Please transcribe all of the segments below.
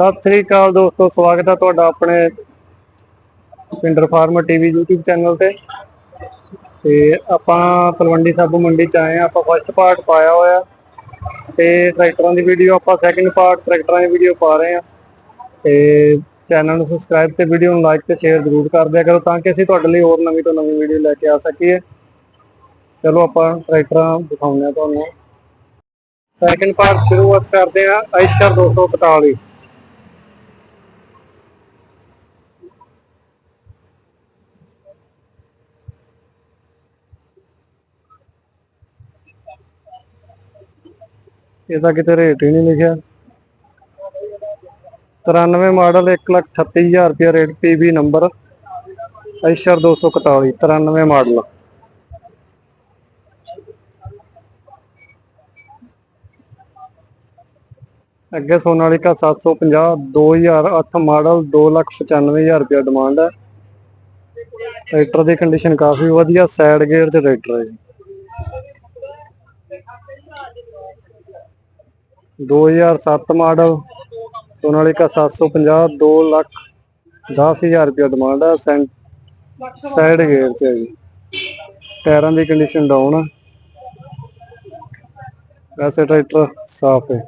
ਸਤਿ ਸ੍ਰੀ ਅਕਾਲ ਦੋਸਤੋ, ਸਵਾਗਤ ਹੈ ਤੁਹਾਡਾ ਆਪਣੇ Pinder farmer TV YouTube channel ਤੇ। ਤੇ ਆਪਾਂ ਤਲਵੰਡੀ ਸਾਬੂ ਮੰਡੀ ਚ ਆਏ ਆ ਆਪਾਂ ਫਸਟ ਪਾਰਟ ਪਾਇਆ ਹੋਇਆ। ਤੇ ਟਰੈਕਟਰਾਂ ਦੀ ਵੀਡੀਓ ਆਪਾਂ ਸੈਕਿੰਡ ਪਾਰਟ ਟਰੈਕਟਰਾਂ ਦੀ ਵੀਡੀਓ ਪਾ ਰਹੇ ਆ ਤੇ ਚੈਨਲ ਨੂੰ ਸਬਸਕ੍ਰਾਈਬ ਤੇ ਵੀਡੀਓ ਨੂੰ ਲਾਈਕ ਤੇ ਸ਼ੇਅਰ ਜ਼ਰੂਰ ਕਰ ਦਿਆ ਕਰੋ ਤਾਂ ਕਿ ਅਸੀਂ ਤੁਹਾਡੇ ਲਈ ਹੋਰ ਨਵੀਂ ਤੋਂ ਨਵੀਂ ਵੀਡੀਓ ਲੈ ਕੇ ਆ ਸਕੀਏ। ਚਲੋ ਆਪਾਂ ਟਰੈਕਟਰਾਂ ਦਿਖਾਉਂਦੇ ਆ ਤੁਹਾਨੂੰ। ਸੈਕਿੰਡ ਪਾਰਟ ਸ਼ੁਰੂਆਤ ਕਰਦੇ ਆ ਆਇਸ਼ਰ 241 ਇਹਦਾ ਕਿਤੇ ਰੇਟ ਹੀ ਨਹੀਂ ਲਿਖਿਆ। 93 ਮਾਡਲ 138000 ਰੁਪਏ rate PB number Eicher 241 93 model. ਅੱਗੇ ਸੋਨਾਲੀਕਾ 750 2008 ਮਾਡਲ 295000 ਰੁਪਏ ਡਿਮਾਂਡ ਹੈ। ਟਰੈਕਟਰ ਦੀ ਕੰਡੀਸ਼ਨ ਕਾਫੀ ਵਧੀਆ ਸਾਈਡ ਗੇਅਰ 'ਚ ਟਰੈਕਟਰ ਹੈ ਜੀ। 2007 ਮਾਡਲ ਸੋਨਾਲੀਕਾ 750 2 ਲੱਖ 10000 ਰੁਪਏ ਡਿਮਾਂਡ ਹੈ ਸਾਈਡ ਗੇਅਰ 'ਚ ਹੈ ਜੀ। ਟਾਇਰਾਂ ਦੀ ਕੰਡੀਸ਼ਨ ਡਾਊਨ ਹੈ ਵੈਸੇ ਟਰੈਕਟਰ ਸਾਫ਼ ਹੈ।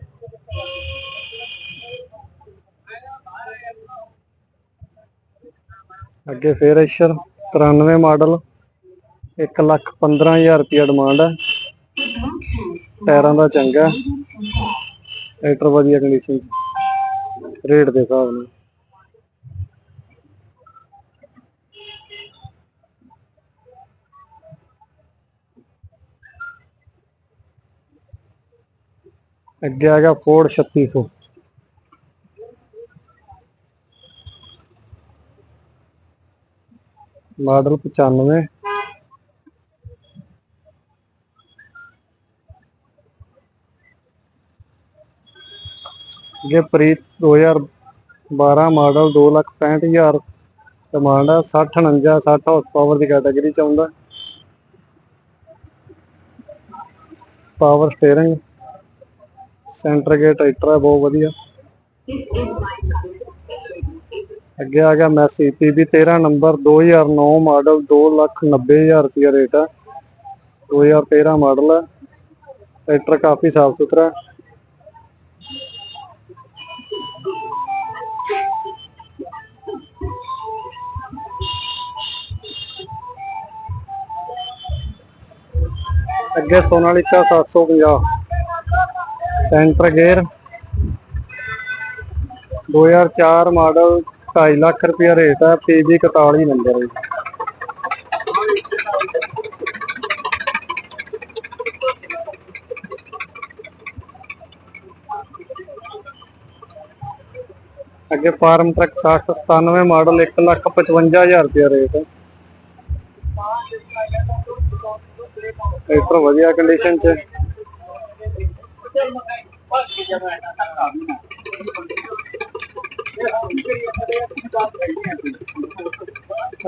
ਅੱਗੇ ਫੇਰ ਐਸ਼ਰ 93 ਮਾਡਲ 1 ਲੱਖ 15000 ਰੁਪਏ ਡਿਮਾਂਡ ਹੈ ਟਾਇਰਾਂ ਦਾ ਚੰਗਾ। ਟਰੈਕਟਰ ਵਧੀਆ ਕੰਡੀਸ਼ਨ ਚ। ਰੇਟ ਦੇ ਹਿਸਾਬ ਨਾਲ। ਅੱਗੇ ਆ ਗਿਆ ਫੋਰਡ 3600 ਮਾਡਲ 95 ਅੱਗੇ ਪ੍ਰੀਤ 2012 ਮਾਡਲ 265000 ਡਿਮਾਂਡ ਹੈ 60 49 60 ਹਾਰਸ ਪਾਵਰ ਦੀ ਕੈਟਾਗਰੀ ਚ ਆਉਂਦਾ। Power steering center gate tractor ਹੈ ਬਹੁਤ ਵਧੀਆ। ਅੱਗੇ ਆ ਗਿਆ ਮੈਸੀ ਪੀਬੀ 13 ਨੰਬਰ 2009 ਮਾਡਲ 290000 ਰੁਪਏ ਰੇਟ ਹੈ 2013 ਮਾਡਲ ਹੈ ਟਰੈਕਟਰ ਕਾਫੀ ਸਾਫ਼ ਸੁਥਰਾ ਹੈ ਅੱਗੇ Sonalika 750 center gear. 2004 model 2.5 lakh ਰੁਪਏ ਰੇਟ ਹੈ ਪੀਬੀ 41 ਨੰਬਰ ਹੈ। ਅੱਗੇ ਫਾਰਮ ਟਰੱਕ 60 97 ਮਾਡਲ 1 ਲੱਖ 55000 ਰੁਪਏ ਰੇਟ ਹੈ। ਟਰੈਕਟਰ ਵਧੀਆ ਕੰਡੀਸ਼ਨ ਚ। ਹੈ।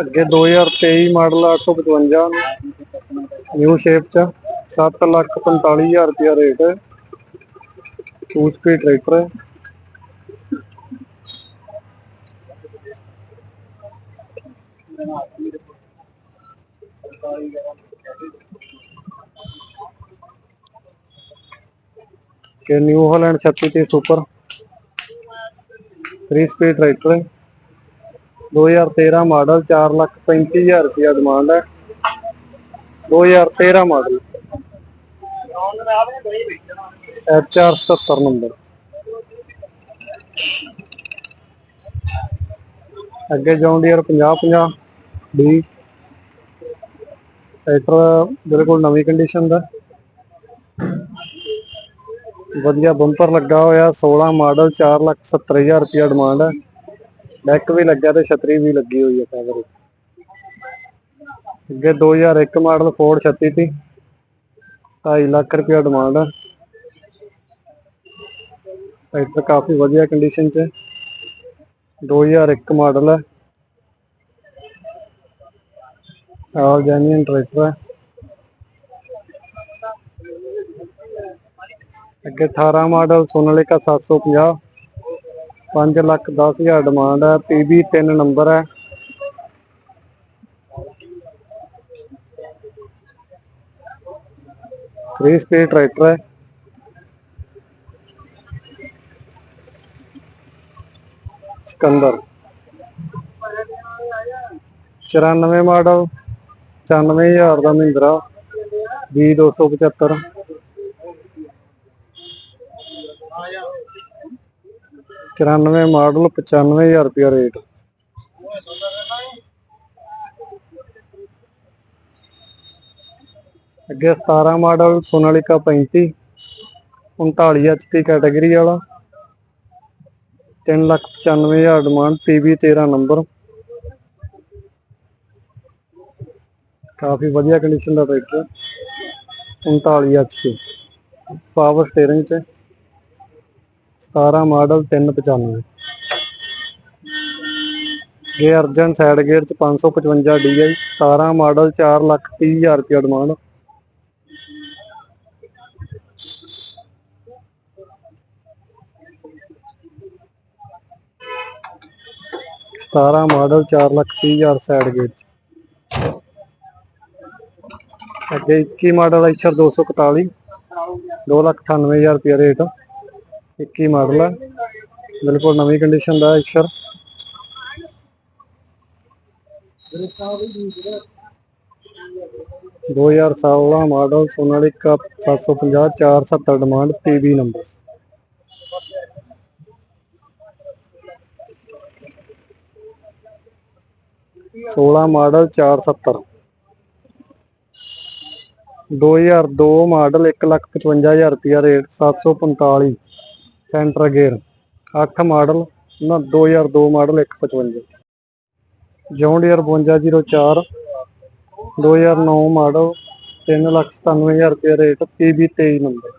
ਅੱਗੇ 2023 ਮਾਡਲ 855 ਨਿਊ ਸ਼ੇਪ ਚ। 7 ਲੱਖ 45000 ਰੁਪਏ ਰੇਟ ਹੈ ਟੂ ਸਪੀਡ ਟਰੈਕਟਰ ਹੈ ਕਿ New Holland 3630 super. 3 speed tractor ਹੈ। 2013 ਮਾਡਲ 4 ਲੱਖ 35000 ਰੁਪਏ ਡਿਮਾਂਡ ਹੈ। 2013 ਮਾਡਲ। F477 ਨੰਬਰ ਅੱਗੇ ਜੌਨ ਡੀਅਰ 5050 ਡੀ ਟਰੈਕਟਰ ਬਿਲਕੁਲ ਨਵੀਂ ਕੰਡੀਸ਼ਨ ਦਾ। ਵਧੀਆ ਬੰਪਰ ਲੱਗਾ ਹੋਇਆ 16 ਮਾਡਲ 4 ਲੱਖ 70000 ਡਿਮਾਂਡ ਹੈ। ਡੈਕ ਵੀ ਲੱਗਿਆ ਤੇ ਛਤਰੀ ਵੀ ਲੱਗੀ ਹੋਈ ਹੈ ਕਵਰ ਅੱਗੇ 2001 ਮਾਡਲ ਫੋਰਡ 3630 2.5 ਲੱਖ ਰੁਪਏ ਡਿਮਾਂਡ ਹੈ। ਟਰੈਕਟਰ ਕਾਫੀ ਵਧੀਆ ਕੰਡੀਸ਼ਨ 'ਚ ਹੈ। 2001 ਮਾਡਲ ਹੈ। ਆਲ ਜੈਨੂਇਨ ਟਰੈਕਟਰ ਹੈ। ਅੱਗੇ 18 ਮਾਡਲ ਸੋਨਾਲੀਕਾ 750 5 ਲੱਖ 10 ਹਜ਼ਾਰ ਡਿਮਾਂਡ ਹੈ। ਪੀਬੀ 3 ਨੰਬਰ ਹੈ। ਥ੍ਰੀ ਸਪੀਡ ਟਰੈਕਟਰ ਹੈ। ਸਿਕੰਦਰ। 94 ਮਾਡਲ। 94000 ਦਾ ਮਹਿੰਦਰਾ। B275 94 ਮਾਡਲ 95000 ਰੁਪਿਆ ਰੇਟ। ਅੱਗੇ 17 ਮਾਡਲ, ਸੋਨਾਲੀਕਾ 35 39 HP ਕੈਟਾਗਰੀ ਵਾਲਾ। 395000 ਡਿਮਾਂਡ PB 13 ਨੰਬਰ। ਕਾਫੀ ਵਧੀਆ ਕੰਡੀਸ਼ਨ ਦਾ ਟਰੈਕਟਰ 39 HP ਪਾਵਰ ਸਟੀਅਰਿੰਗ ਚ। 17 ਮਾਡਲ 395 ਗੇ ਅਰਜਨ ਸਾਈਡ ਗੇਅਰ ਚ 555 DI 17 ਮਾਡਲ 4 ਲੱਖ 30 ਹਜ਼ਾਰ ਰੁਪਇਆ ਡਿਮਾਂਡ ਸਤਾਰਾਂ ਮਾਡਲ 4 ਲੱਖ 30 ਹਜ਼ਾਰ ਸਾਈਡ ਗੇਅਰ ਚ। ਅੱਗੇ 21 ਮਾਡਲ ਐਚਰ 241 2 ਲੱਖ 98 ਹਜ਼ਾਰ ਰੁਪਇਆ ਰੇਟ 21 ਮਾਡਲ ਹੈ ਬਿਲਕੁਲ ਨਵੀਂ ਕੰਡੀਸ਼ਨ ਦਾ ਐਕਸਰ ਦੋ ਹਜ਼ਾਰ ਸੋਲਾਂ model Sonalika 750 470 demand PB number ਸੋਲਾਂ ਮਾਡਲ 470 2002 ਮਾਡਲ 155000 ਰੁਪਇਆ ਰੇਟ 745 ਸੈਂਟਰ ਗੇਅਰ 8 ਮਾਡਲ ਨਾ 2002 ਮਾਡਲ 155 ਜੌਨ 5204 2009 ਮਾਡਲ 397000 ਰੁਪਇਆ rate PB 23 number.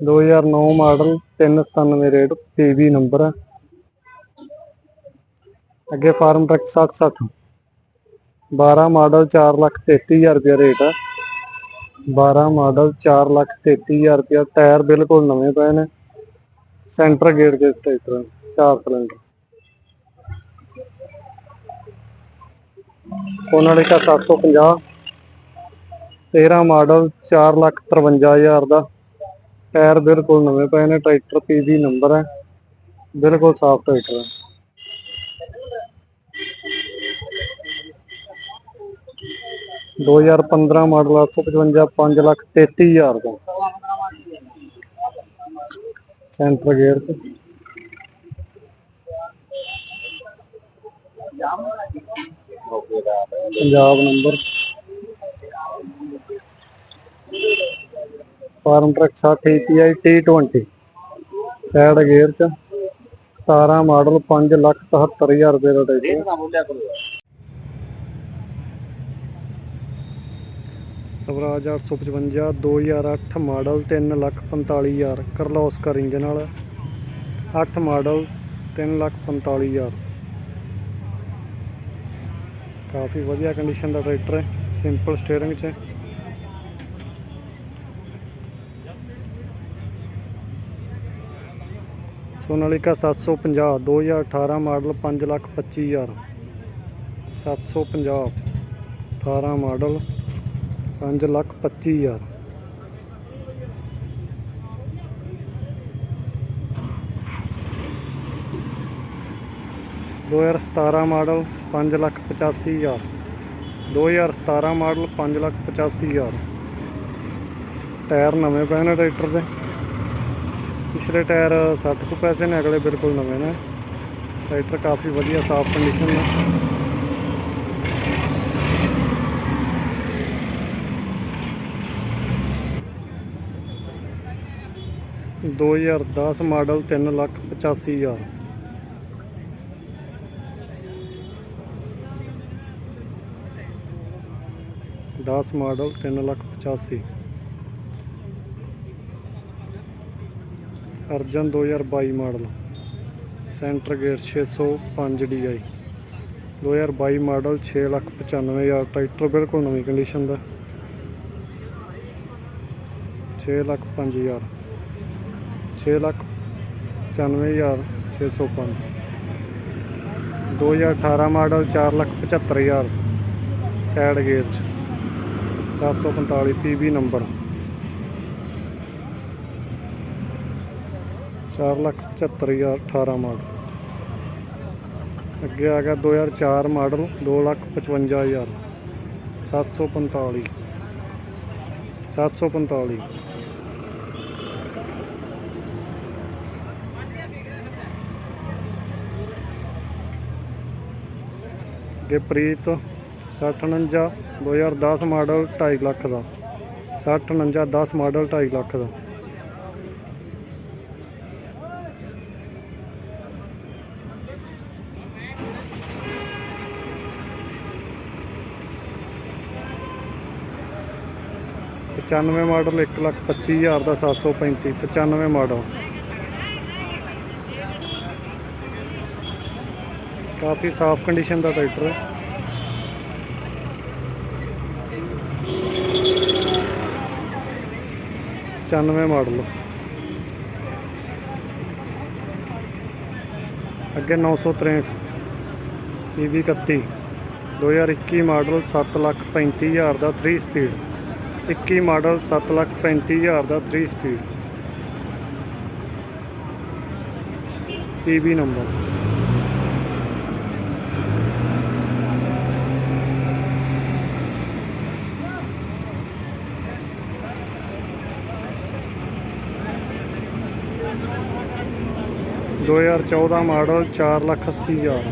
2009 model 397 rate PB number. ਅੱਗੇ ਫਾਰਮ ਟਰੱਕ 6060 12 ਮਾਡਲ 4 ਲੱਖ 33000 ਰੁਪਇਆ ਰੇਟ। ਹੈ 12 ਮਾਡਲ 4 ਲੱਖ 33000 ਰੁਪਇਆ, ਟਾਇਰ ਬਿਲਕੁਲ ਨਵੇਂ ਪਏ ਨੇ। ਸੈਂਟਰ ਗੇਅਰ ਦੇ ਟਰੈਕਟਰ ਚਾਰ ਸਿਲੰਡਰ ਸੋਨਾਲੀਕਾ 750 13 ਮਾਡਲ 4 ਲੱਖ 53000 ਦਾ। ਟਾਇਰ ਬਿਲਕੁਲ ਨਵੇਂ ਪਏ ਨੇ, ਟਰੈਕਟਰ ਪੀਬੀ ਨੰਬਰ ਹੈ। ਬਿਲਕੁਲ ਸਾਫ਼ ਟਰੈਕਟਰ ਹੈ। ਦੋ ਹਜ਼ਾਰ 15 ਮਾਡਲ 855 5 ਲੱਖ 33000 ਦਾ ਸੈਂਟਰ ਗੇਅਰ ਚ Punjab number Farmtrac 60 API T20 side gear ਚ। 17 ਮਾਡਲ 5 ਲੱਖ 77000 ਰੁਪਏ ਦਾ tractor Swaraj 855 2008 model 3 lakh 45000 Kirloskar engine ਨਾਲ 8 ਮਾਡਲ 3 ਲੱਖ 45000 ਕਾਫੀ ਵਧੀਆ ਕੰਡੀਸ਼ਨ ਦਾ ਟਰੈਕਟਰ ਹੈ ਸਿੰਪਲ ਸਟੀਅਰਿੰਗ 'ਚ ਹੈ। ਸੋਨਾਲੀਕਾ 750 2018 ਮਾਡਲ 5 ਲੱਖ 25000 750 18 ਮਾਡਲ ਪੰਜ ਲੱਖ 25 ਹਜ਼ਾਰ। ਦੋ ਹਜ਼ਾਰ 17 ਮਾਡਲ ਪੰਜ ਲੱਖ 85 ਹਜ਼ਾਰ। 2017 ਮਾਡਲ ਪੰਜ ਲੱਖ 85 ਹਜ਼ਾਰ। ਟਾਇਰ ਨਵੇਂ ਪਏ ਨੇ ਟਰੈਕਟਰ ਦੇ। ਪਿਛਲੇ ਟਾਇਰ ਸੱਠ ਕੁ ਪੈਸੇ ਨੇ, ਅਗਲੇ ਬਿਲਕੁਲ ਨਵੇਂ ਨੇ। ਟਰੈਕਟਰ ਕਾਫੀ ਵਧੀਆ, ਸਾਫ਼ ਕੰਡੀਸ਼ਨ ਨੇ। 2010 model 3 lakh 85000 10 model 3 lakh 85 Arjun 2022 model. Center gate 605 DI 2022 model 695000 ਟਾਈਟਰ ਬਿਲਕੁਲ ਨਵੀਂ ਕੰਡੀਸ਼ਨ ਦਾ। 6 lakh 5000 6 lakh 95605 2018 model 475000 side gear ਚ 745 ਪੀਬੀ ਨੰਬਰ। 475000 18 ਮਾਡਲ। ਅੱਗੇ ਆ ਗਿਆ 2004 ਮਾਡਲ 255000 745 745 ਅੱਗੇ ਪ੍ਰੀਤ 6049 2010 ਮਾਡਲ 2.5 ਲੱਖ ਦਾ। 6049 10 ਮਾਡਲ 2.5 ਲੱਖ ਦਾ। ਪਚਾਨਵੇਂ ਮਾਡਲ ਇੱਕ ਲੱਖ ਪੱਚੀ ਹਜ਼ਾਰ ਦਾ 735 95 ਮਾਡਲ। ਕਾਫੀ ਸਾਫ਼ ਕੰਡੀਸ਼ਨ ਦਾ ਟਰੈਕਟਰ ਹੈ। ਪਚਾਨਵੇਂ ਮਾਡਲ ਅੱਗੇ 963 ਪੀਵੀ 31 2021 ਮਾਡਲ 7 ਲੱਖ 35 ਹਜ਼ਾਰ ਦਾ 3 ਸਪੀਡ 21 ਮਾਡਲ 7 ਲੱਖ 35 ਹਜ਼ਾਰ ਦਾ 3 ਸਪੀਡ ਪੀਬੀ ਨੰਬਰ ਦੋ ਹਜ਼ਾਰ 14 ਮਾਡਲ 4 ਲੱਖ 80 ਹਜ਼ਾਰ।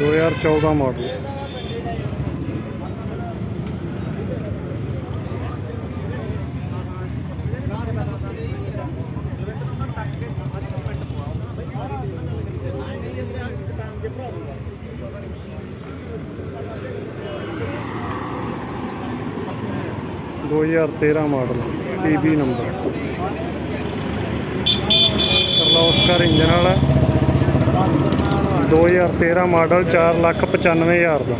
2014 ਮਾਡਲ। ਦੋ ਹਜ਼ਾਰ 13 model PB number. Kirloskar engine ਵਾਲਾ। 2013 ਮਾਡਲ 4 ਲੱਖ 95 ਹਜ਼ਾਰ ਦਾ।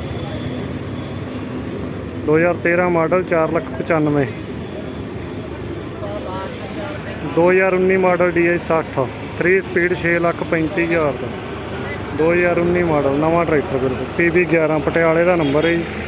2013 model 4 lakh 95 2019 model DI 60 3 speed 6 lakh 35 ਹਜ਼ਾਰ ਦਾ। 2019 ਮਾਡਲ, ਨਵਾਂ ਟਰੈਕਟਰ, ਬਿਲਕੁਲ। PB 11 ਪਟਿਆਲੇ ਦਾ ਨੰਬਰ ਹੈ ਜੀ।